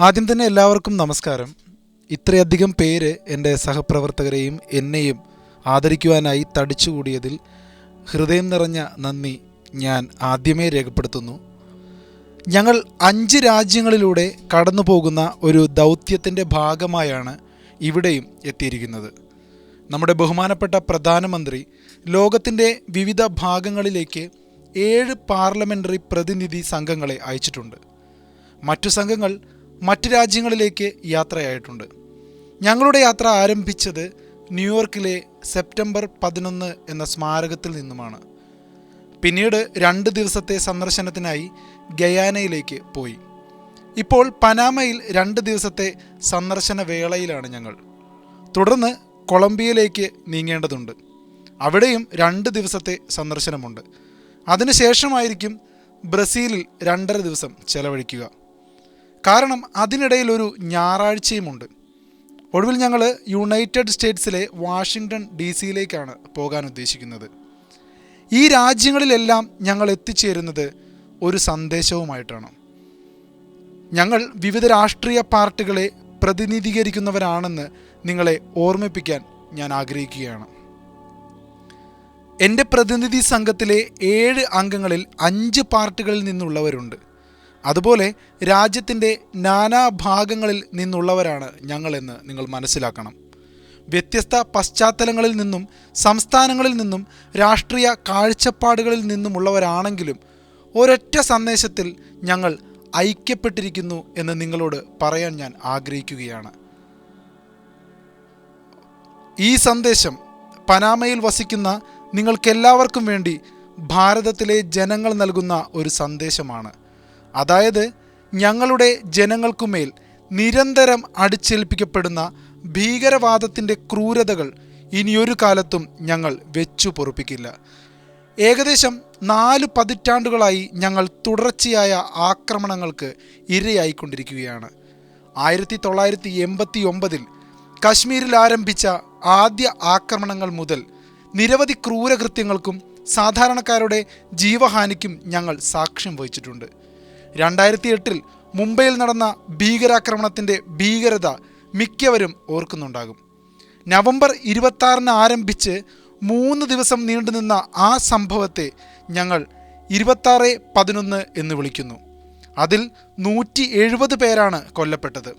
ആദ്യം തന്നെ എല്ലാവർക്കും നമസ്കാരം. ഇത്രയധികം പേര് എന്റെ സഹപ്രവർത്തകരെയും എന്നെയും ആദരിക്കുവാനായി തടിച്ചുകൂടിയതിൽ ഹൃദയം നിറഞ്ഞ നന്ദി ഞാൻ ആദ്യമേ രേഖപ്പെടുത്തുന്നു. ഞങ്ങൾ അഞ്ച് രാജ്യങ്ങളിലൂടെ കടന്നു പോകുന്ന ഒരു ദൗത്യത്തിന്റെ ഭാഗമായാണ് ഇവിടെയും എത്തിയിരിക്കുന്നത്. നമ്മുടെ ബഹുമാനപ്പെട്ട പ്രധാനമന്ത്രി ലോകത്തിന്റെ വിവിധ ഭാഗങ്ങളിലേക്ക് ഏഴ് പാർലമെന്ററി പ്രതിനിധി സംഘങ്ങളെ അയച്ചിട്ടുണ്ട്. മറ്റു സംഘങ്ങൾ മറ്റു രാജ്യങ്ങളിലേക്ക് യാത്രയായിട്ടുണ്ട്. ഞങ്ങളുടെ യാത്ര ആരംഭിച്ചത് ന്യൂയോർക്കിലെ സെപ്റ്റംബർ പതിനൊന്ന് എന്ന സ്മാരകത്തിൽ നിന്നുമാണ്. പിന്നീട് രണ്ട് ദിവസത്തെ സന്ദർശനത്തിനായി ഗയാനയിലേക്ക് പോയി. ഇപ്പോൾ പനാമയിൽ രണ്ട് ദിവസത്തെ സന്ദർശന വേളയിലാണ് ഞങ്ങൾ. തുടർന്ന് കൊളംബിയയിലേക്ക് നീങ്ങേണ്ടതുണ്ട്. അവിടെയും രണ്ട് ദിവസത്തെ സന്ദർശനമുണ്ട്. അതിനുശേഷമായിരിക്കും ബ്രസീലിൽ രണ്ടര ദിവസം ചെലവഴിക്കുക. കാരണം അതിനിടയിൽ ഒരു ഞായറാഴ്ചയുമുണ്ട്. ഒടുവിൽ ഞങ്ങൾ യുണൈറ്റഡ് സ്റ്റേറ്റ്സിലെ വാഷിങ്ടൺ ഡി സിയിലേക്കാണ് പോകാൻ ഉദ്ദേശിക്കുന്നത്. ഈ രാജ്യങ്ങളിലെല്ലാം ഞങ്ങൾ എത്തിച്ചേരുന്നത് ഒരു സന്ദേശവുമായിട്ടാണ്. ഞങ്ങൾ വിവിധ രാഷ്ട്രീയ പാർട്ടികളെ പ്രതിനിധീകരിക്കുന്നവരാണെന്ന് നിങ്ങളെ ഓർമ്മിപ്പിക്കാൻ ഞാൻ ആഗ്രഹിക്കുകയാണ്. എന്റെ പ്രതിനിധി സംഘത്തിലെ ഏഴ് അംഗങ്ങളിൽ അഞ്ച് പാർട്ടികളിൽ നിന്നുള്ളവരുണ്ട്. അതുപോലെ രാജ്യത്തിന്റെ നാനാഭാഗങ്ങളിൽ നിന്നുള്ളവരാണ് ഞങ്ങളെന്ന് നിങ്ങൾ മനസ്സിലാക്കണം. വ്യത്യസ്ത പശ്ചാത്തലങ്ങളിൽ നിന്നും സംസ്ഥാനങ്ങളിൽ നിന്നും രാഷ്ട്രീയ കാഴ്ചപ്പാടുകളിൽ നിന്നുമുള്ളവരാണെങ്കിലും ഒരൊറ്റ സന്ദേശത്തിൽ ഞങ്ങൾ ഐക്യപ്പെട്ടിരിക്കുന്നു എന്ന് നിങ്ങളോട് പറയാൻ ഞാൻ ആഗ്രഹിക്കുകയാണ്. ഈ സന്ദേശം പനാമയിൽ വസിക്കുന്ന നിങ്ങൾക്കെല്ലാവർക്കും വേണ്ടി ഭാരതത്തിലെ ജനങ്ങൾ നൽകുന്ന ഒരു സന്ദേശമാണ്. അതായത് ഞങ്ങളുടെ ജനങ്ങൾക്കുമേൽ നിരന്തരം അടിച്ചേൽപ്പിക്കപ്പെടുന്ന ഭീകരവാദത്തിന്റെ ക്രൂരതകൾ ഇനിയൊരു കാലത്തും ഞങ്ങൾ വെച്ചു പൊറുപ്പിക്കില്ല. ഏകദേശം നാല് പതിറ്റാണ്ടുകളായി ഞങ്ങൾ തുടർച്ചയായ ആക്രമണങ്ങൾക്ക് ഇരയായിക്കൊണ്ടിരിക്കുകയാണ്. ആയിരത്തി തൊള്ളായിരത്തി എൺപത്തി ഒമ്പതിൽ കശ്മീരിൽ ആരംഭിച്ച ആദ്യ ആക്രമണങ്ങൾ മുതൽ നിരവധി ക്രൂരകൃത്യങ്ങൾക്കും സാധാരണക്കാരുടെ ജീവഹാനിക്കും ഞങ്ങൾ സാക്ഷ്യം വഹിച്ചിട്ടുണ്ട്. രണ്ടായിരത്തി എട്ടിൽ മുംബൈയിൽ നടന്ന ഭീകരാക്രമണത്തിന്റെ ഭീകരത മിക്കവരും ഓർക്കുന്നുണ്ടാകും. നവംബർ ഇരുപത്താറിന് ആരംഭിച്ച് മൂന്ന് ദിവസം നീണ്ടുനിന്ന ആ സംഭവത്തെ ഞങ്ങൾ ഇരുപത്താറ് പതിനൊന്ന് എന്ന് വിളിക്കുന്നു. അതിൽ നൂറ്റി എഴുപത് പേരാണ് കൊല്ലപ്പെട്ടത്.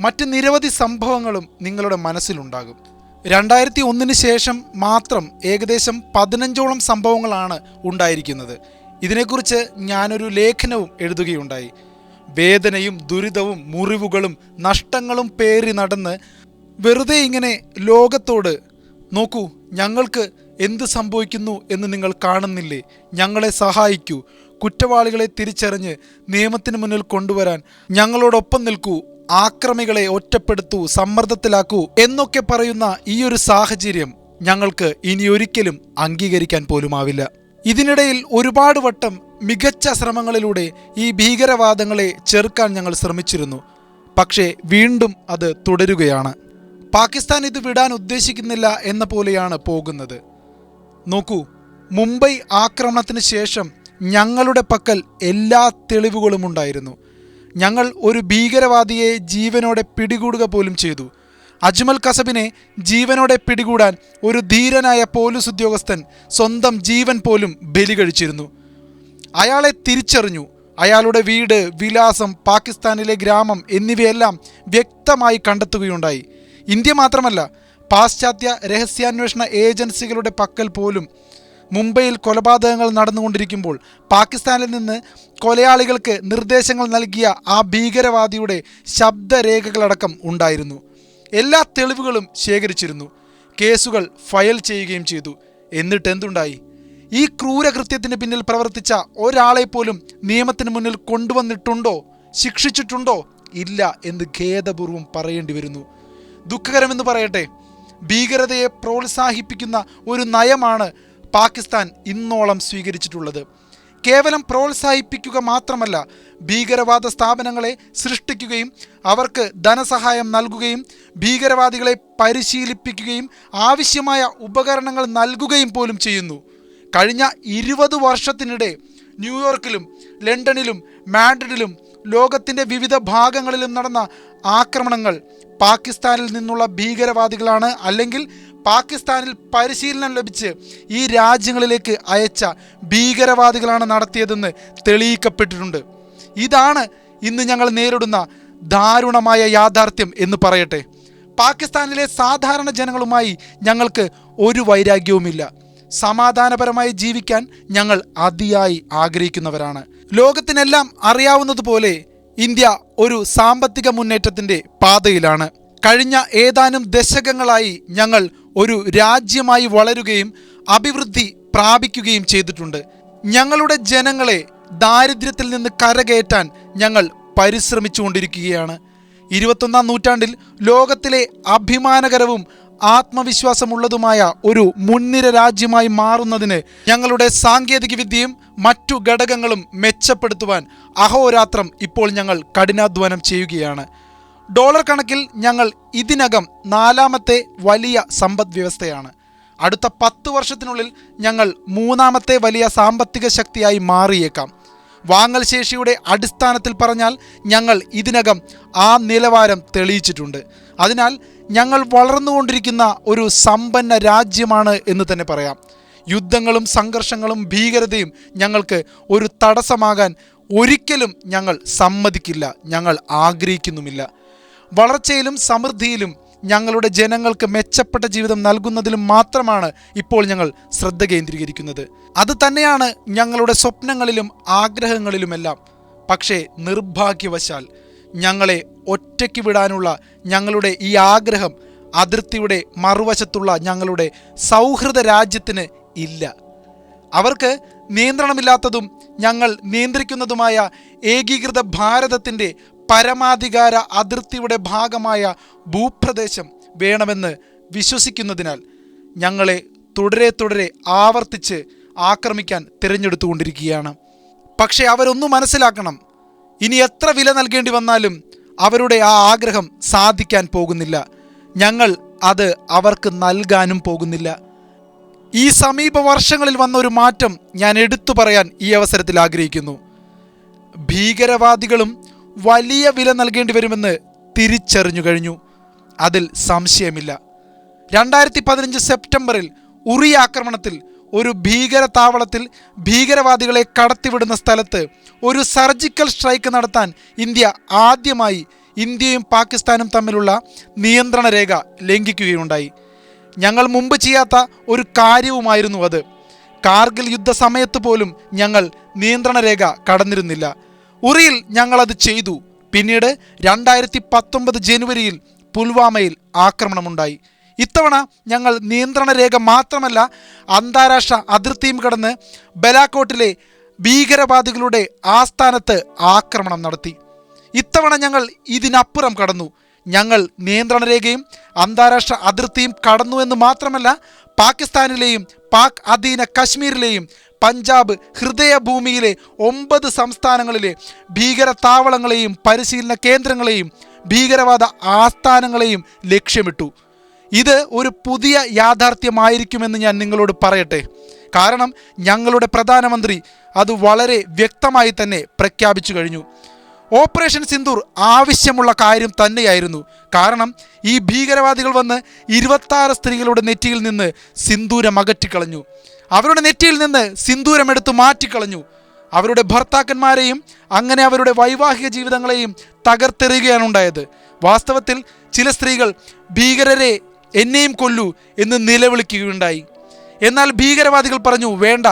മറ്റ് നിരവധി സംഭവങ്ങളും നിങ്ങളുടെ മനസ്സിലുണ്ടാകും. രണ്ടായിരത്തി ഒന്നിന് ശേഷം മാത്രം ഏകദേശം പതിനഞ്ചോളം സംഭവങ്ങളാണ് ഉണ്ടായിരിക്കുന്നത്. ഇതിനെക്കുറിച്ച് ഞാനൊരു ലേഖനവും എഴുതുകയുണ്ടായി. വേദനയും ദുരിതവും മുറിവുകളും നഷ്ടങ്ങളും പേറി നടന്ന് വെറുതെ ഇങ്ങനെ ലോകത്തോട് നോക്കൂ ഞങ്ങൾക്ക് എന്ത് സംഭവിക്കുന്നു എന്ന് നിങ്ങൾ കാണുന്നില്ലേ? ഞങ്ങളെ സഹായിക്കൂ. കുറ്റവാളികളെ തിരിച്ചറിഞ്ഞ് നിയമത്തിന് മുന്നിൽ കൊണ്ടുവരാൻ ഞങ്ങളോടൊപ്പം നിൽക്കൂ. ആക്രമികളെ ഒറ്റപ്പെടുത്തൂ സമ്മർദ്ദത്തിലാക്കൂ എന്നൊക്കെ പറയുന്ന ഈ ഒരു സാഹചര്യം ഞങ്ങൾക്ക് ഇനിയൊരിക്കലും അംഗീകരിക്കാൻ പോലുമാവില്ല. ഇതിനിടയിൽ ഒരുപാട് വട്ടം മികച്ച ശ്രമങ്ങളിലൂടെ ഈ ഭീകരവാദങ്ങളെ ചെറുക്കാൻ ഞങ്ങൾ ശ്രമിച്ചിരുന്നു. പക്ഷേ വീണ്ടും അത് തുടരുകയാണ്. പാകിസ്ഥാൻ ഇത് വിടാൻ ഉദ്ദേശിക്കുന്നില്ല എന്ന പോലെയാണ് പോകുന്നത്. നോക്കൂ മുംബൈ ആക്രമണത്തിന് ശേഷം ഞങ്ങളുടെ പക്കൽ എല്ലാ തെളിവുകളും ഉണ്ടായിരുന്നു. ഞങ്ങൾ ഒരു ഭീകരവാദിയെ ജീവനോടെ പിടികൂടുക പോലും ചെയ്തു. അജ്മൽ കസബിനെ ജീവനോടെ പിടികൂടാൻ ഒരു ധീരനായ പോലീസ് ഉദ്യോഗസ്ഥൻ സ്വന്തം ജീവൻ പോലും ബലി കഴിച്ചിരുന്നു. അയാളെ തിരിച്ചറിഞ്ഞു. അയാളുടെ വീട് വിലാസം പാകിസ്ഥാനിലെ ഗ്രാമം എന്നിവയെല്ലാം വ്യക്തമായി കണ്ടെത്തുകയുണ്ടായി. ഇന്ത്യ മാത്രമല്ല പാശ്ചാത്യ രഹസ്യാന്വേഷണ ഏജൻസികളുടെ പക്കൽ പോലും മുംബൈയിൽ കൊലപാതകങ്ങൾ നടന്നുകൊണ്ടിരിക്കുമ്പോൾ പാകിസ്ഥാനിൽ നിന്ന് കൊലയാളികൾക്ക് നിർദ്ദേശങ്ങൾ നൽകിയ ആ ഭീകരവാദിയുടെ ശബ്ദരേഖകളടക്കം ഉണ്ടായിരുന്നു. എല്ലാ തെളിവുകളും ശേഖരിച്ചിരുന്നു. കേസുകൾ ഫയൽ ചെയ്യുകയും ചെയ്തു. എന്നിട്ട് എന്തുണ്ടായി? ഈ ക്രൂരകൃത്യത്തിന് പിന്നിൽ പ്രവർത്തിച്ച ഒരാളെ പോലും നിയമത്തിന് മുന്നിൽ കൊണ്ടുവന്നിട്ടുണ്ടോ? ശിക്ഷിച്ചിട്ടുണ്ടോ? ഇല്ല എന്ന് ഖേദപൂർവം പറയേണ്ടി വരുന്നു. ദുഃഖകരമെന്ന് പറയട്ടെ. ഭീകരതയെ പ്രോത്സാഹിപ്പിക്കുന്ന ഒരു നയമാണ് പാകിസ്ഥാൻ ഇന്നോളം സ്വീകരിച്ചിട്ടുള്ളത്. കേവലം പ്രോത്സാഹിപ്പിക്കുക മാത്രമല്ല ഭീകരവാദ സ്ഥാപനങ്ങളെ സൃഷ്ടിക്കുകയും അവർക്ക് ധനസഹായം നൽകുകയും ഭീകരവാദികളെ പരിശീലിപ്പിക്കുകയും ആവശ്യമായ ഉപകരണങ്ങൾ നൽകുകയും പോലും ചെയ്യുന്നു. കഴിഞ്ഞ ഇരുപത് വർഷത്തിനിടെ ന്യൂയോർക്കിലും ലണ്ടനിലും മാഡ്രിഡിലും ലോകത്തിന്റെ വിവിധ ഭാഗങ്ങളിലും നടന്ന ആക്രമണങ്ങൾ പാകിസ്ഥാനിൽ നിന്നുള്ള ഭീകരവാദികളാണ് അല്ലെങ്കിൽ പാകിസ്ഥാനിൽ പരിശീലനം ലഭിച്ച് ഈ രാജ്യങ്ങളിലേക്ക് അയച്ച ഭീകരവാദികളാണ് നടത്തിയതെന്ന് തെളിയിക്കപ്പെട്ടിട്ടുണ്ട്. ഇതാണ് ഇന്ന് ഞങ്ങൾ നേരിടുന്ന ദാരുണമായ യാഥാർത്ഥ്യം എന്ന് പറയട്ടെ. പാകിസ്ഥാനിലെ സാധാരണ ജനങ്ങളുമായി ഞങ്ങൾക്ക് ഒരു വൈരാഗ്യവുമില്ല. സമാധാനപരമായി ജീവിക്കാൻ ഞങ്ങൾ അതിയായി ആഗ്രഹിക്കുന്നവരാണ്. ലോകത്തിനെല്ലാം അറിയാവുന്നതുപോലെ ഇന്ത്യ ഒരു സാമ്പത്തിക മുന്നേറ്റത്തിന്റെ പാതയിലാണ്. കഴിഞ്ഞ ഏതാനും ദശകങ്ങളായി ഞങ്ങൾ ഒരു രാജ്യമായി വളരുകയും അഭിവൃദ്ധി പ്രാപിക്കുകയും ചെയ്തിട്ടുണ്ട്. ഞങ്ങളുടെ ജനങ്ങളെ ദാരിദ്ര്യത്തിൽ നിന്ന് കരകയറ്റാൻ ഞങ്ങൾ പരിശ്രമിച്ചുകൊണ്ടിരിക്കുകയാണ്. ഇരുപത്തൊന്നാം നൂറ്റാണ്ടിൽ ലോകത്തിലെ അഭിമാനകരവും ആത്മവിശ്വാസമുള്ളതുമായ ഒരു മുൻനിര രാജ്യമായി മാറുന്നതിന് ഞങ്ങളുടെ സാങ്കേതിക വിദ്യയും മറ്റു ഘടകങ്ങളും മെച്ചപ്പെടുത്തുവാൻ അഹോരാത്രം ഇപ്പോൾ ഞങ്ങൾ കഠിനാധ്വാനം ചെയ്യുകയാണ്. ഡോളർ കണക്കിൽ ഞങ്ങൾ ഇതിനകം നാലാമത്തെ വലിയ സമ്പദ് വ്യവസ്ഥയാണ്. അടുത്ത പത്ത് വർഷത്തിനുള്ളിൽ ഞങ്ങൾ മൂന്നാമത്തെ വലിയ സാമ്പത്തിക ശക്തിയായി മാറിയേക്കാം. വാങ്ങൽ ശേഷിയുടെ അടിസ്ഥാനത്തിൽ പറഞ്ഞാൽ ഞങ്ങൾ ഇതിനകം ആ നിലവാരം തെളിയിച്ചിട്ടുണ്ട്. അതിനാൽ ഞങ്ങൾ വളർന്നുകൊണ്ടിരിക്കുന്ന ഒരു സമ്പന്ന രാജ്യമാണ് എന്ന് തന്നെ പറയാം. യുദ്ധങ്ങളും സംഘർഷങ്ങളും ഭീകരതയും ഞങ്ങൾക്ക് ഒരു തടസ്സമാകാൻ ഒരിക്കലും ഞങ്ങൾ സമ്മതിക്കില്ല. ഞങ്ങൾ ആഗ്രഹിക്കുന്നുമില്ല. വളർച്ചയിലും സമൃദ്ധിയിലും ഞങ്ങളുടെ ജനങ്ങൾക്ക് മെച്ചപ്പെട്ട ജീവിതം നൽകുന്നതിലും മാത്രമാണ് ഇപ്പോൾ ഞങ്ങൾ ശ്രദ്ധ കേന്ദ്രീകരിക്കുന്നത്. അത് തന്നെയാണ് ഞങ്ങളുടെ സ്വപ്നങ്ങളിലും ആഗ്രഹങ്ങളിലുമെല്ലാം. പക്ഷേ നിർഭാഗ്യവശാൽ ഞങ്ങളെ ഒറ്റയ്ക്ക് വിടാനുള്ള ഞങ്ങളുടെ ഈ ആഗ്രഹം അതിർത്തിയുടെ മറുവശത്തുള്ള ഞങ്ങളുടെ സൗഹൃദ രാജ്യത്തിന് ഇല്ല. അവർക്ക് നിയന്ത്രണമില്ലാത്തതും ഞങ്ങൾ നിയന്ത്രിക്കുന്നതുമായ ഏകീകൃത ഭാരതത്തിന്റെ പരമാധികാര അതിർത്തിയുടെ ഭാഗമായ ഭൂപ്രദേശം വേണമെന്ന് വിശ്വസിക്കുന്നതിനാൽ ഞങ്ങളെ തുടരെ തുടരെ ആവർത്തിച്ച് ആക്രമിക്കാൻ തിരഞ്ഞെടുത്തുകൊണ്ടിരിക്കുകയാണ്. പക്ഷേ അവരൊന്നു മനസ്സിലാക്കണം ഇനി എത്ര വില നൽകേണ്ടി വന്നാലും അവരുടെ ആ ആഗ്രഹം സാധിക്കാൻ പോകുന്നില്ല. ഞങ്ങൾ അത് അവർക്ക് നൽകാനും പോകുന്നില്ല. ഈ സമീപ വർഷങ്ങളിൽ വന്ന ഒരു മാറ്റം ഞാൻ എടുത്തു പറയാൻ ഈ അവസരത്തിൽ ആഗ്രഹിക്കുന്നു. ഭീകരവാദികളും വലിയ വില നൽകേണ്ടി വരുമെന്ന് തിരിച്ചറിഞ്ഞു കഴിഞ്ഞു. അതിൽ സംശയമില്ല. രണ്ടായിരത്തി പതിനഞ്ച് സെപ്റ്റംബറിൽ ഉറി ആക്രമണത്തിൽ ഒരു ഭീകര താവളത്തിൽ ഭീകരവാദികളെ കടത്തിവിടുന്ന സ്ഥലത്ത് ഒരു സർജിക്കൽ സ്ട്രൈക്ക് നടത്താൻ ഇന്ത്യ ആദ്യമായി ഇന്ത്യയും പാകിസ്ഥാനും തമ്മിലുള്ള നിയന്ത്രണ രേഖ ലംഘിക്കുകയുണ്ടായി. ഞങ്ങൾ മുമ്പ് ചെയ്യാത്ത ഒരു കാര്യവുമായിരുന്നു അത്. കാർഗിൽ യുദ്ധ സമയത്ത് പോലും ഞങ്ങൾ നിയന്ത്രണ രേഖ കടന്നിരുന്നില്ല. ഉറിയിൽ ഞങ്ങളത് ചെയ്തു. പിന്നീട് രണ്ടായിരത്തി പത്തൊമ്പത് ജനുവരിയിൽ പുൽവാമയിൽ ആക്രമണമുണ്ടായി. ഇത്തവണ ഞങ്ങൾ നിയന്ത്രണ രേഖ മാത്രമല്ല അന്താരാഷ്ട്ര അതിർത്തിയും കടന്ന് ബലാക്കോട്ടിലെ ഭീകരവാദികളുടെ ആസ്ഥാനത്ത് ആക്രമണം നടത്തി. ഇത്തവണ ഞങ്ങൾ ഇതിനപ്പുറം കടന്നു. ഞങ്ങൾ നിയന്ത്രണ രേഖയും അന്താരാഷ്ട്ര അതിർത്തിയും കടന്നു എന്ന് മാത്രമല്ല പാകിസ്ഥാനിലെയും പാക് അധീന കശ്മീരിലെയും പഞ്ചാബ് ഹൃദയഭൂമിയിലെ ഒമ്പത് സംസ്ഥാനങ്ങളിലെ ഭീകര താവളങ്ങളെയും പരിശീലന കേന്ദ്രങ്ങളെയും ഭീകരവാദ ആസ്ഥാനങ്ങളെയും ലക്ഷ്യമിട്ടു. ഇത് ഒരു പുതിയ യാഥാർത്ഥ്യമായിരിക്കുമെന്ന് ഞാൻ നിങ്ങളോട് പറയട്ടെ. കാരണം ഞങ്ങളുടെ പ്രധാനമന്ത്രി അത് വളരെ വ്യക്തമായി തന്നെ പ്രഖ്യാപിച്ചു കഴിഞ്ഞു. ഓപ്പറേഷൻ സിന്ദൂർ ആവശ്യമുള്ള കാര്യം തന്നെയായിരുന്നു. കാരണം ഈ ഭീകരവാദികൾ വന്ന് ഇരുപത്താറ് സ്ത്രീകളുടെ നെറ്റിയിൽ നിന്ന് സിന്ദൂരം അകറ്റിക്കളഞ്ഞു. അവരുടെ നെറ്റിയിൽ നിന്ന് സിന്ദൂരം എടുത്ത് മാറ്റിക്കളഞ്ഞു. അവരുടെ ഭർത്താക്കന്മാരെയും അങ്ങനെ അവരുടെ വൈവാഹിക ജീവിതങ്ങളെയും തകർത്തെറിയുകയാണ് ഉണ്ടായത്. വാസ്തവത്തിൽ ചില സ്ത്രീകൾ ഭീകരരെ എന്നെയും കൊല്ലൂ എന്ന് നിലവിളിക്കുകയുണ്ടായി. എന്നാൽ ഭീകരവാദികൾ പറഞ്ഞു വേണ്ട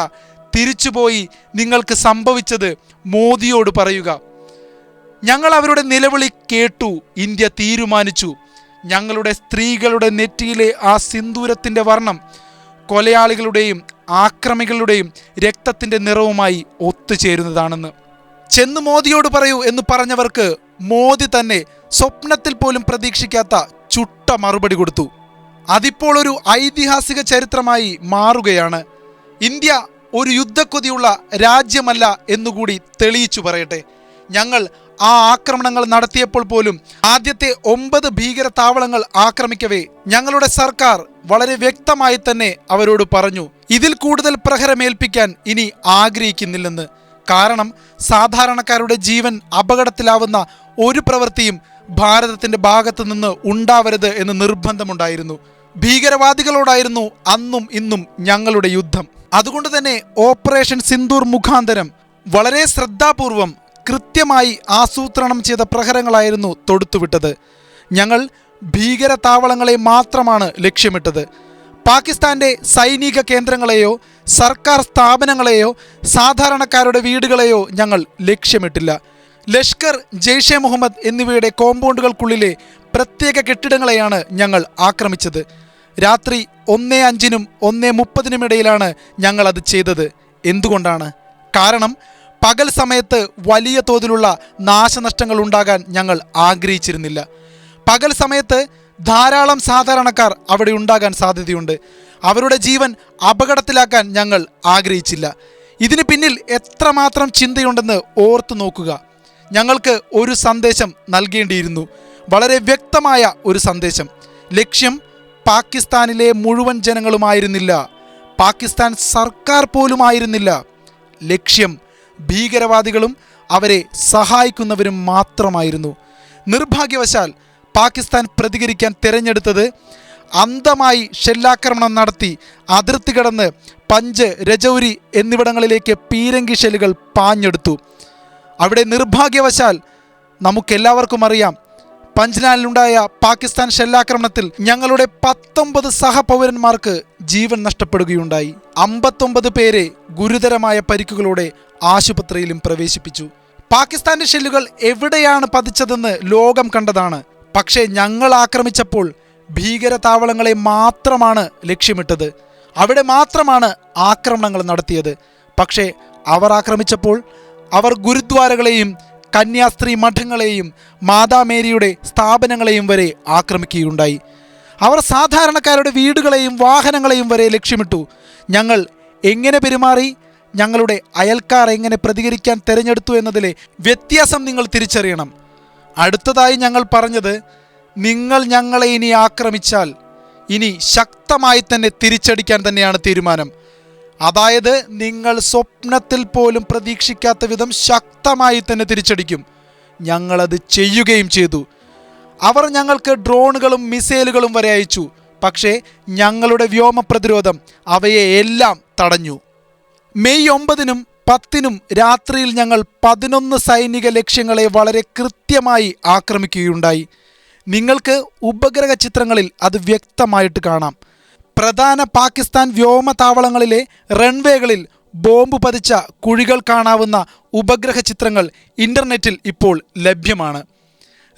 തിരിച്ചുപോയി നിങ്ങൾക്ക് സംഭവിച്ചത് മോദിയോട് പറയുക. ഞങ്ങൾ അവരുടെ നിലവിളി കേട്ടു ഇന്ത്യ തീരുമാനിച്ചു. ഞങ്ങളുടെ സ്ത്രീകളുടെ നെറ്റിയിലെ ആ സിന്ദൂരത്തിന്റെ വർണം കൊലയാളികളുടെയും ആക്രമികളുടെയും രക്തത്തിന്റെ നിറവുമായി ഒത്തുചേരുന്നതാണെന്ന്. ചെന്ന് മോദിയോട് പറയൂ എന്ന് പറഞ്ഞവർക്ക് മോദി തന്നെ സ്വപ്നത്തിൽ പോലും പ്രതീക്ഷിക്കാത്ത ചുട്ട മറുപടി കൊടുത്തു. അതിപ്പോൾ ഒരു ഐതിഹാസിക ചരിത്രമായി മാറുകയാണ്. ഇന്ത്യ ഒരു യുദ്ധക്കൊതിയുള്ള രാജ്യമല്ല എന്നുകൂടി തെളിയിച്ചു പറയട്ടെ. ഞങ്ങൾ ആ ആക്രമണങ്ങൾ നടത്തിയപ്പോൾ പോലും ആദ്യത്തെ ഒമ്പത് ഭീകര താവളങ്ങൾ ആക്രമിക്കവേ ഞങ്ങളുടെ സർക്കാർ വളരെ വ്യക്തമായി തന്നെ അവരോട് പറഞ്ഞു ഇതിൽ കൂടുതൽ പ്രഹരമേൽപ്പിക്കാൻ ഇനി ആഗ്രഹിക്കുന്നില്ലെന്ന്. കാരണം സാധാരണക്കാരുടെ ജീവൻ അപകടത്തിലാവുന്ന ഒരു പ്രവൃത്തിയും ഭാരതത്തിന്റെ ഭാഗത്തു നിന്ന് ഉണ്ടാവരുത് എന്ന് നിർബന്ധമുണ്ടായിരുന്നു. ഭീകരവാദികളോടായിരുന്നു അന്നും ഇന്നും ഞങ്ങളുടെ യുദ്ധം. അതുകൊണ്ട് തന്നെ ഓപ്പറേഷൻ സിന്ദൂർ മുഖാന്തരം വളരെ ശ്രദ്ധാപൂർവം കൃത്യമായി ആസൂത്രണം ചെയ്ത പ്രഹരങ്ങളായിരുന്നു തൊടുത്തുവിട്ടത്. ഞങ്ങൾ ഭീകര താവളങ്ങളെ മാത്രമാണ് ലക്ഷ്യമിട്ടത്. പാകിസ്ഥാന്റെ സൈനിക കേന്ദ്രങ്ങളെയോ സർക്കാർ സ്ഥാപനങ്ങളെയോ സാധാരണക്കാരുടെ വീടുകളെയോ ഞങ്ങൾ ലക്ഷ്യമിട്ടില്ല. ലഷ്കർ ജെയ്ഷെ മുഹമ്മദ് എന്നിവയുടെ കോമ്പൗണ്ടുകൾക്കുള്ളിലെ പ്രത്യേക കെട്ടിടങ്ങളെയാണ് ഞങ്ങൾ ആക്രമിച്ചത്. രാത്രി ഒന്നേ അഞ്ചിനും ഒന്നേ മുപ്പതിനും ഇടയിലാണ് ഞങ്ങൾ അത് ചെയ്തത്. എന്തുകൊണ്ടാണ്? കാരണം പകൽ സമയത്ത് വലിയ തോതിലുള്ള നാശനഷ്ടങ്ങൾ ഉണ്ടാകാൻ ഞങ്ങൾ ആഗ്രഹിച്ചിരുന്നില്ല. പകൽ സമയത്ത് ധാരാളം സാധാരണക്കാർ അവിടെ ഉണ്ടാകാൻ സാധ്യതയുണ്ട്. അവരുടെ ജീവൻ അപകടത്തിലാക്കാൻ ഞങ്ങൾ ആഗ്രഹിച്ചില്ല. ഇതിന് പിന്നിൽ എത്രമാത്രം ചിന്തയുണ്ടെന്ന് ഓർത്തു നോക്കുക ഞങ്ങൾക്ക് ഒരു സന്ദേശം നൽകേണ്ടിയിരുന്നു. വളരെ വ്യക്തമായ ഒരു സന്ദേശം. ലക്ഷ്യം പാകിസ്ഥാനിലെ മുഴുവൻ ജനങ്ങളുമായിരുന്നില്ല. പാകിസ്ഥാൻ സർക്കാർ പോലുമായിരുന്നില്ല. ലക്ഷ്യം ഭീകരവാദികളും അവരെ സഹായിക്കുന്നവരും മാത്രമായിരുന്നു. നിർഭാഗ്യവശാൽ പാകിസ്ഥാൻ പ്രതികരിക്കാൻ തിരഞ്ഞെടുത്തത് അന്ധമായി ഷെല്ലാക്രമണം നടത്തി അതിർത്തി കടന്ന് പഞ്ച് രജൗരി എന്നിവിടങ്ങളിലേക്ക് പീരങ്കി ഷെല്ലുകൾ പാഞ്ഞെടുത്തു. അവിടെ നിർഭാഗ്യവശാൽ നമുക്കെല്ലാവർക്കും അറിയാം പഞ്ച്നാലിലുണ്ടായ പാകിസ്ഥാൻ ഷെല്ലാക്രമണത്തിൽ ഞങ്ങളുടെ പത്തൊമ്പത് സഹപൗരന്മാർക്ക് ജീവൻ നഷ്ടപ്പെടുകയുണ്ടായി. അമ്പത്തൊമ്പത് പേരെ ഗുരുതരമായ പരിക്കുകളോടെ ആശുപത്രിയിലും പ്രവേശിപ്പിച്ചു. പാകിസ്ഥാന്റെ ഷെല്ലുകൾ എവിടെയാണ് പതിച്ചതെന്ന് ലോകം കണ്ടതാണ്. പക്ഷേ ഞങ്ങൾ ആക്രമിച്ചപ്പോൾ ഭീകര താവളങ്ങളെ മാത്രമാണ് ലക്ഷ്യമിട്ടത്. അവിടെ മാത്രമാണ് ആക്രമണങ്ങൾ നടത്തിയത്. പക്ഷേ അവർ ആക്രമിച്ചപ്പോൾ അവർ ഗുരുദ്വാരകളെയും കന്യാസ്ത്രീ മഠങ്ങളെയും മാതാമേരിയുടെ സ്ഥാപനങ്ങളെയും വരെ ആക്രമിക്കുകയുണ്ടായി. അവർ സാധാരണക്കാരുടെ വീടുകളെയും വാഹനങ്ങളെയും വരെ ലക്ഷ്യമിട്ടു. ഞങ്ങൾ എങ്ങനെ പെരുമാറി? ഞങ്ങളുടെ അയൽക്കാർ എങ്ങനെ പ്രതികരിക്കാൻ തിരഞ്ഞെടുത്തു എന്നതിലെ വ്യത്യാസം നിങ്ങൾ തിരിച്ചറിയണം. അടുത്തതായി ഞങ്ങൾ പറഞ്ഞത് നിങ്ങൾ ഞങ്ങളെ ഇനി ആക്രമിച്ചാൽ ഇനി ശക്തമായി തന്നെ തിരിച്ചടിക്കാൻ തന്നെയാണ് തീരുമാനം. അതായത് നിങ്ങൾ സ്വപ്നത്തിൽ പോലും പ്രതീക്ഷിക്കാത്ത വിധം ശക്തമായി തന്നെ തിരിച്ചടിക്കും. ഞങ്ങളത് ചെയ്യുകയും ചെയ്തു. അവർ ഞങ്ങൾക്ക് ഡ്രോണുകളും മിസൈലുകളും വരെ അയച്ചു. പക്ഷേ ഞങ്ങളുടെ വ്യോമ പ്രതിരോധം അവയെ എല്ലാം തടഞ്ഞു. മെയ് ഒമ്പതിനും പത്തിനും രാത്രിയിൽ ഞങ്ങൾ പതിനൊന്ന് സൈനിക ലക്ഷ്യങ്ങളെ വളരെ കൃത്യമായി ആക്രമിക്കുകയുണ്ടായി. നിങ്ങൾക്ക് ഉപഗ്രഹ ചിത്രങ്ങളിൽ അത് വ്യക്തമായിട്ട് കാണാം. പ്രധാന പാകിസ്ഥാൻ വ്യോമതാവളങ്ങളിലെ റൺവേകളിൽ ബോംബ് പതിച്ച കുഴികൾ കാണാവുന്ന ഉപഗ്രഹ ചിത്രങ്ങൾ ഇന്റർനെറ്റിൽ ഇപ്പോൾ ലഭ്യമാണ്.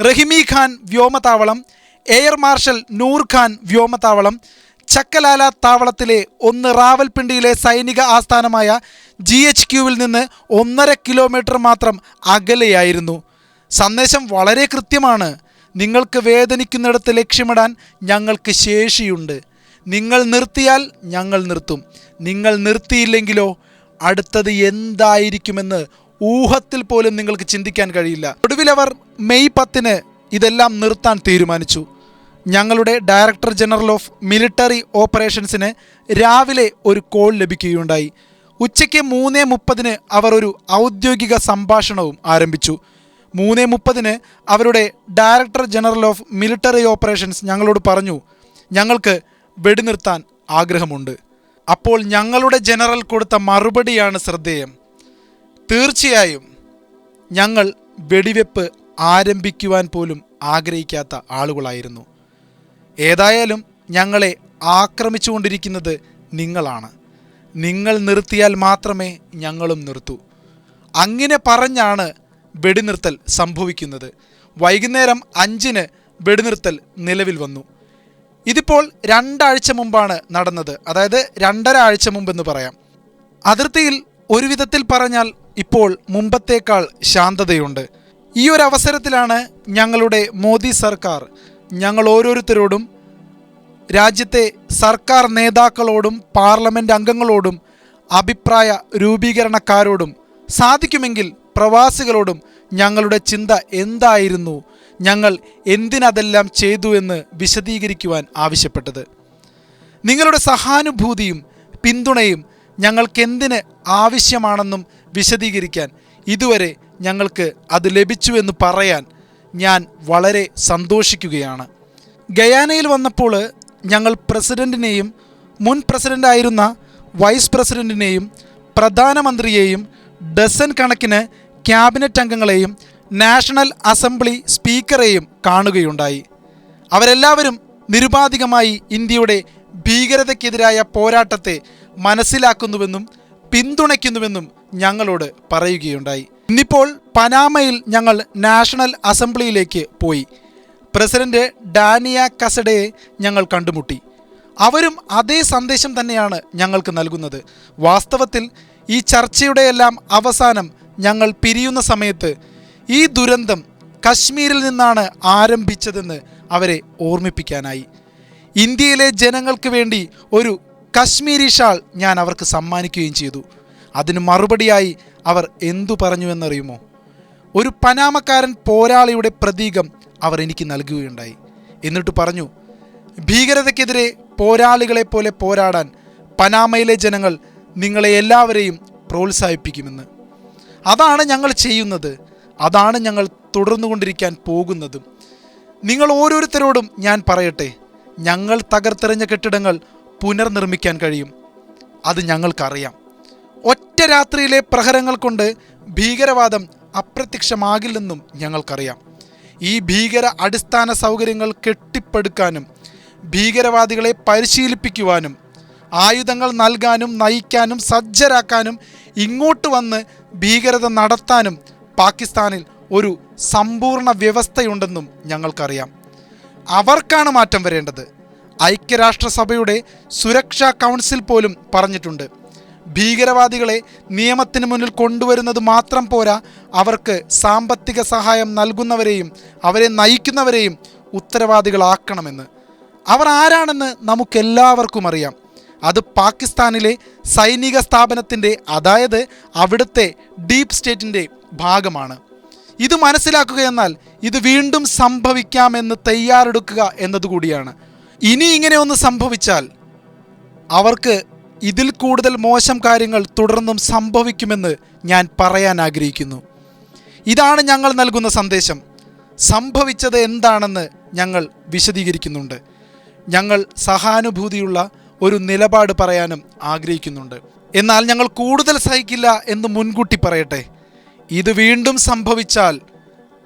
റഹിമി ഖാൻ വ്യോമതാവളം എയർ മാർഷൽ നൂർ ഖാൻ വ്യോമതാവളം ചക്കലാല താവളത്തിലെ ഒന്ന് റാവൽപിണ്ടിയിലെ സൈനിക ആസ്ഥാനമായ ജി എച്ച് ക്യുവിൽ നിന്ന് ഒന്നര കിലോമീറ്റർ മാത്രം അകലെയായിരുന്നു. സന്ദേശം വളരെ കൃത്യമാണ്. നിങ്ങൾക്ക് വേദനിക്കുന്നിടത്ത് ലക്ഷ്യമിടാൻ ഞങ്ങൾക്ക് ശേഷിയുണ്ട്. നിങ്ങൾ നിർത്തിയാൽ ഞങ്ങൾ നിർത്തും. നിങ്ങൾ നിർത്തിയില്ലെങ്കിലോ അടുത്തത് എന്തായിരിക്കുമെന്ന് ഊഹത്തിൽ പോലും നിങ്ങൾക്ക് ചിന്തിക്കാൻ കഴിയില്ല. ഒടുവിൽ അവർ മെയ് പത്തിന് ഇതെല്ലാം നിർത്താൻ തീരുമാനിച്ചു. ഞങ്ങളുടെ ഡയറക്ടർ ജനറൽ ഓഫ് മിലിറ്ററി ഓപ്പറേഷൻസിന് രാവിലെ ഒരു കോൾ ലഭിക്കുകയുണ്ടായി. ഉച്ചയ്ക്ക് മൂന്ന് മുപ്പതിന് അവർ ഒരു ഔദ്യോഗിക സംഭാഷണവും ആരംഭിച്ചു. മൂന്ന് മുപ്പതിന് അവരുടെ director general of military operations ഞങ്ങളോട് പറഞ്ഞു ഞങ്ങൾക്ക് വെടിനിർത്താൻ ആഗ്രഹമുണ്ട്. അപ്പോൾ ഞങ്ങളുടെ ജനറൽ കൊടുത്ത മറുപടിയാണ് ശ്രദ്ധേയം. തീർച്ചയായും ഞങ്ങൾ വെടിവെപ്പ് ആരംഭിക്കുവാൻ പോലും ആഗ്രഹിക്കാത്ത ആളുകളായിരുന്നു. ഏതായാലും ഞങ്ങളെ ആക്രമിച്ചുകൊണ്ടിരിക്കുന്നത് നിങ്ങളാണ്. നിങ്ങൾ നിർത്തിയാൽ മാത്രമേ ഞങ്ങളും നിർത്തൂ. അങ്ങനെ പറഞ്ഞാണ് വെടിനിർത്തൽ സംഭവിക്കുന്നത്. വൈകുന്നേരം അഞ്ചിന് വെടിനിർത്തൽ നിലവിൽ വന്നു. ഇതിപ്പോൾ രണ്ടാഴ്ച മുമ്പാണ് നടന്നത്. അതായത് രണ്ടര ആഴ്ച മുമ്പെന്ന് പറയാം. അതിർത്തിയിൽ ഒരു വിധത്തിൽ പറഞ്ഞാൽ ഇപ്പോൾ മുമ്പത്തേക്കാൾ ശാന്തതയുണ്ട്. ഈ ഒരു അവസരത്തിലാണ് ഞങ്ങളുടെ മോദി സർക്കാർ ഞങ്ങൾ ഓരോരുത്തരോടും രാജ്യത്തെ സർക്കാർ നേതാക്കളോടും പാർലമെന്റ് അംഗങ്ങളോടും അഭിപ്രായ രൂപീകരണക്കാരോടും സാധിക്കുമെങ്കിൽ പ്രവാസികളോടും ഞങ്ങളുടെ ചിന്ത എന്തായിരുന്നു? ഞങ്ങൾ എന്തിനതെല്ലാം ചെയ്തു എന്ന് വിശദീകരിക്കുവാൻ ആവശ്യപ്പെട്ടത്. നിങ്ങളുടെ സഹാനുഭൂതിയും പിന്തുണയും ഞങ്ങൾക്കെന്തിന് ആവശ്യമാണെന്നും വിശദീകരിക്കാൻ ഇതുവരെ ഞങ്ങൾക്ക് അത് ലഭിച്ചു എന്ന് പറയാൻ ഞാൻ വളരെ സന്തോഷിക്കുകയാണ്. ഗയാനയിൽ വന്നപ്പോൾ ഞങ്ങൾ പ്രസിഡന്റിനെയും മുൻ പ്രസിഡന്റായിരുന്ന വൈസ് പ്രസിഡന്റിനെയും പ്രധാനമന്ത്രിയെയും ഡസൻ കണക്കിന് ക്യാബിനറ്റ് അംഗങ്ങളെയും നാഷണൽ അസംബ്ലി സ്പീക്കറെയും കാണുകയുണ്ടായി. അവരെല്ലാവരും നിരുപാധികമായി ഇന്ത്യയുടെ ഭീകരതയ്ക്കെതിരായ പോരാട്ടത്തെ മനസ്സിലാക്കുന്നുവെന്നും പിന്തുണയ്ക്കുന്നുവെന്നും ഞങ്ങളോട് പറയുകയുണ്ടായി. ഇന്നിപ്പോൾ പനാമയിൽ ഞങ്ങൾ നാഷണൽ അസംബ്ലിയിലേക്ക് പോയി. പ്രസിഡന്റ് ഡാനിയ കസഡയെ ഞങ്ങൾ കണ്ടുമുട്ടി. അവരും അതേ സന്ദേശം തന്നെയാണ് ഞങ്ങൾക്ക് നൽകുന്നത്. വാസ്തവത്തിൽ ഈ ചർച്ചയുടെയെല്ലാം അവസാനം ഞങ്ങൾ പിരിയുന്ന സമയത്ത് ഈ ദുരന്തം കശ്മീരിൽ നിന്നാണ് ആരംഭിച്ചതെന്ന് അവരെ ഓർമ്മിപ്പിക്കാനായി. ഇന്ത്യയിലെ ജനങ്ങൾക്ക് വേണ്ടി ഒരു കശ്മീരി ഷാൾ ഞാൻ അവർക്ക് സമ്മാനിക്കുകയും ചെയ്തു. അതിന് മറുപടിയായി അവർ എന്തു പറഞ്ഞു എന്നറിയുമോ? ഒരു പനാമക്കാരൻ പോരാളിയുടെ പ്രതീകം അവർ എനിക്ക് നൽകുകയുണ്ടായി. എന്നിട്ട് പറഞ്ഞു ഭീകരതയ്ക്കെതിരെ പോരാളികളെ പോലെ പോരാടാൻ പനാമയിലെ ജനങ്ങൾ നിങ്ങളെ എല്ലാവരെയും പ്രോത്സാഹിപ്പിക്കുമെന്ന്. അതാണ് ഞങ്ങൾ ചെയ്യുന്നത്. അതാണ് ഞങ്ങൾ തുടർന്നു തുടർന്നുകൊണ്ടിരിക്കാൻ പോകുന്നതും. നിങ്ങൾ ഓരോരുത്തരോടും ഞാൻ പറയട്ടെ ഞങ്ങൾ തകർത്തെറിഞ്ഞ കെട്ടിടങ്ങൾ പുനർനിർമ്മിക്കാൻ കഴിയും. അത് ഞങ്ങൾക്കറിയാം. ഒറ്റ രാത്രിയിലെ പ്രഹരങ്ങൾ കൊണ്ട് ഭീകരവാദം അപ്രത്യക്ഷമാകില്ലെന്നും ഞങ്ങൾക്കറിയാം. ഈ ഭീകര അടിസ്ഥാന സൗകര്യങ്ങൾ കെട്ടിപ്പടുക്കാനും ഭീകരവാദികളെ പരിശീലിപ്പിക്കുവാനും ആയുധങ്ങൾ നൽകാനും നയിക്കാനും സജ്ജരാക്കാനും ഇങ്ങോട്ട് വന്ന് ഭീകരത നടത്താനും പാകിസ്ഥാനിൽ ഒരു സമ്പൂർണ വ്യവസ്ഥയുണ്ടെന്നും ഞങ്ങൾക്കറിയാം. അവർക്കാണ് മാറ്റം വരേണ്ടത്. ഐക്യരാഷ്ട്രസഭയുടെ സുരക്ഷാ കൗൺസിൽ പോലും പറഞ്ഞിട്ടുണ്ട്. ഭീകരവാദികളെ നിയമത്തിന് മുന്നിൽ കൊണ്ടുവരുന്നത് മാത്രം പോരാ അവർക്ക് സാമ്പത്തിക സഹായം നൽകുന്നവരെയും അവരെ നയിക്കുന്നവരെയും ഉത്തരവാദികളാക്കണമെന്ന്. അവർ ആരാണെന്ന് നമുക്കെല്ലാവർക്കും അറിയാം. അത് പാകിസ്ഥാനിലെ സൈനിക സ്ഥാപനത്തിന്റെ അതായത് അവിടുത്തെ ഡീപ് സ്റ്റേറ്റിന്റെ ഭാഗമാണ്. ഇത് മനസ്സിലാക്കുക എന്നാൽ ഇത് വീണ്ടും സംഭവിക്കാമെന്ന് തയ്യാറെടുക്കുക എന്നതുകൂടിയാണ്. ഇനി ഇങ്ങനെ ഒന്ന് സംഭവിച്ചാൽ അവർക്ക് ഇതിൽ കൂടുതൽ മോശം കാര്യങ്ങൾ തുടർന്നും സംഭവിക്കുമെന്ന് ഞാൻ പറയാൻ ആഗ്രഹിക്കുന്നു. ഇതാണ് ഞങ്ങൾ നൽകുന്ന സന്ദേശം. സംഭവിച്ചത് എന്താണെന്ന് ഞങ്ങൾ വിശദീകരിക്കുന്നുണ്ട്. ഞങ്ങൾ സഹാനുഭൂതിയുള്ള ഒരു നിലപാട് പറയാനും ആഗ്രഹിക്കുന്നുണ്ട്. എന്നാൽ ഞങ്ങൾ കൂടുതൽ സഹിക്കില്ല എന്ന് മുൻകൂട്ടി പറയട്ടെ. ഇത് വീണ്ടും സംഭവിച്ചാൽ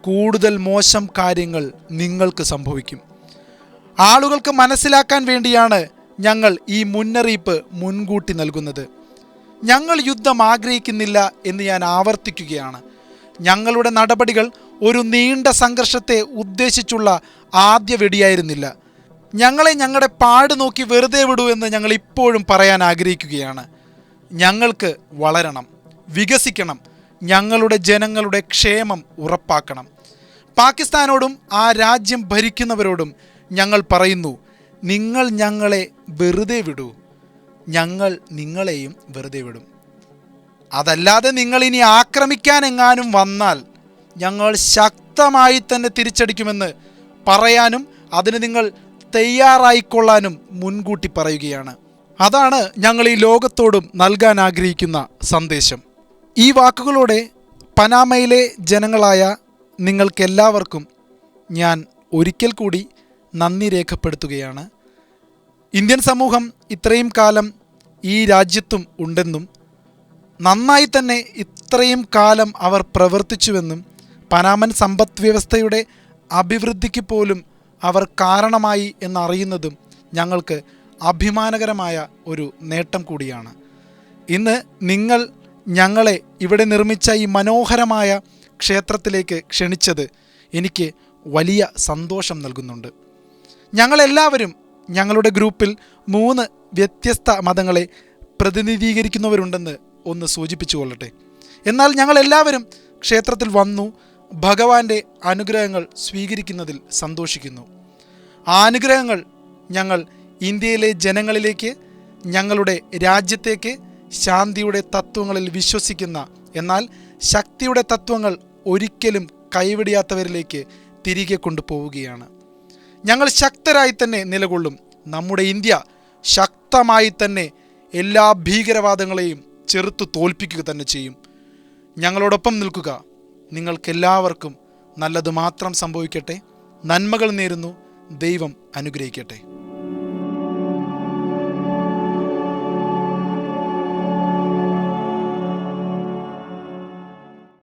കൂടുതൽ മോശം കാര്യങ്ങൾ നിങ്ങൾക്ക് സംഭവിക്കും. ആളുകൾക്ക് മനസ്സിലാക്കാൻ വേണ്ടിയാണ് ഞങ്ങൾ ഈ മുന്നറിയിപ്പ് മുൻകൂട്ടി നൽകുന്നത്. ഞങ്ങൾ യുദ്ധം ആഗ്രഹിക്കുന്നില്ല എന്ന് ഞാൻ ആവർത്തിക്കുകയാണ്. ഞങ്ങളുടെ നടപടികൾ ഒരു നീണ്ട സംഘർഷത്തെ ഉദ്ദേശിച്ചുള്ള ആദ്യ വെടിയായിരുന്നില്ല. ഞങ്ങളെ ഞങ്ങളുടെ പാട് നോക്കി വെറുതെ വിടൂ എന്ന് ഞങ്ങൾ ഇപ്പോഴും പറയാൻ ആഗ്രഹിക്കുകയാണ്. ഞങ്ങൾക്ക് വളരണം വികസിക്കണം ഞങ്ങളുടെ ജനങ്ങളുടെ ക്ഷേമം ഉറപ്പാക്കണം. പാകിസ്ഥാനോടും ആ രാജ്യം ഭരിക്കുന്നവരോടും ഞങ്ങൾ പറയുന്നു നിങ്ങൾ ഞങ്ങളെ വെറുതെ വിടൂ. ഞങ്ങൾ നിങ്ങളെയും വെറുതെ വിടും. അതല്ലാതെ നിങ്ങൾ ഇനി ആക്രമിക്കാൻ എങ്ങാനും വന്നാൽ ഞങ്ങൾ ശക്തമായി തന്നെ തിരിച്ചടിക്കുമെന്ന് പറയാനും അതിന് നിങ്ങൾ തയ്യാറായിക്കൊള്ളാനും മുൻകൂട്ടി പറയുകയാണ്. അതാണ് ഞങ്ങൾ ഈ ലോകത്തോടും നൽകാൻ ആഗ്രഹിക്കുന്ന സന്ദേശം. ഈ വാക്കുകളോടെ പനാമയിലെ ജനങ്ങളായ നിങ്ങൾക്കെല്ലാവർക്കും ഞാൻ ഒരിക്കൽ കൂടി നന്ദി രേഖപ്പെടുത്തുകയാണ്. ഇന്ത്യൻ സമൂഹം ഇത്രയും കാലം ഈ രാജ്യത്തും ഉണ്ടെന്നും നന്നായി തന്നെ ഇത്രയും കാലം അവർ പ്രവർത്തിച്ചുവെന്നും പനാമൻ സമ്പദ് വ്യവസ്ഥയുടെ അഭിവൃദ്ധിക്ക് പോലും അവർ കാരണമായി എന്നറിയുന്നതും ഞങ്ങൾക്ക് അഭിമാനകരമായ ഒരു നേട്ടം കൂടിയാണ്. ഇന്ന് നിങ്ങൾ ഞങ്ങളെ ഇവിടെ നിർമ്മിച്ച ഈ മനോഹരമായ ക്ഷേത്രത്തിലേക്ക് ക്ഷണിച്ചത് എനിക്ക് വലിയ സന്തോഷം നൽകുന്നുണ്ട്. ഞങ്ങളെല്ലാവരും ഞങ്ങളുടെ ഗ്രൂപ്പിൽ മൂന്ന് വ്യത്യസ്ത മതങ്ങളെ പ്രതിനിധീകരിക്കുന്നവരുണ്ടെന്ന് ഒന്ന് സൂചിപ്പിച്ചു കൊള്ളട്ടെ എന്നാൽ ഞങ്ങളെല്ലാവരും ക്ഷേത്രത്തിൽ വന്നു ഭഗവാന്റെ അനുഗ്രഹങ്ങൾ സ്വീകരിക്കുന്നതിൽ സന്തോഷിക്കുന്നു. ആ അനുഗ്രഹങ്ങൾ ഞങ്ങൾ ഇന്ത്യയിലെ ജനങ്ങളിലേക്ക് ഞങ്ങളുടെ രാജ്യത്തേക്ക് ശാന്തിയുടെ തത്വങ്ങളിൽ വിശ്വസിക്കുന്ന എന്നാൽ ശക്തിയുടെ തത്വങ്ങൾ ഒരിക്കലും കൈവിടിയാത്തവരിലേക്ക് തിരികെ കൊണ്ടുപോവുകയാണ്. ഞങ്ങൾ ശക്തരായി തന്നെ നിലകൊള്ളും. നമ്മുടെ ഇന്ത്യ ശക്തമായി തന്നെ എല്ലാ ഭീകരവാദങ്ങളെയും ചെറുത്തു തോൽപ്പിക്കുക തന്നെ ചെയ്യും. ഞങ്ങളോടൊപ്പം നിൽക്കുക. നിങ്ങൾക്കെല്ലാവർക്കും നല്ലത് മാത്രം സംഭവിക്കട്ടെ. നന്മകൾ നേരുന്നു. ദൈവം അനുഗ്രഹിക്കട്ടെ.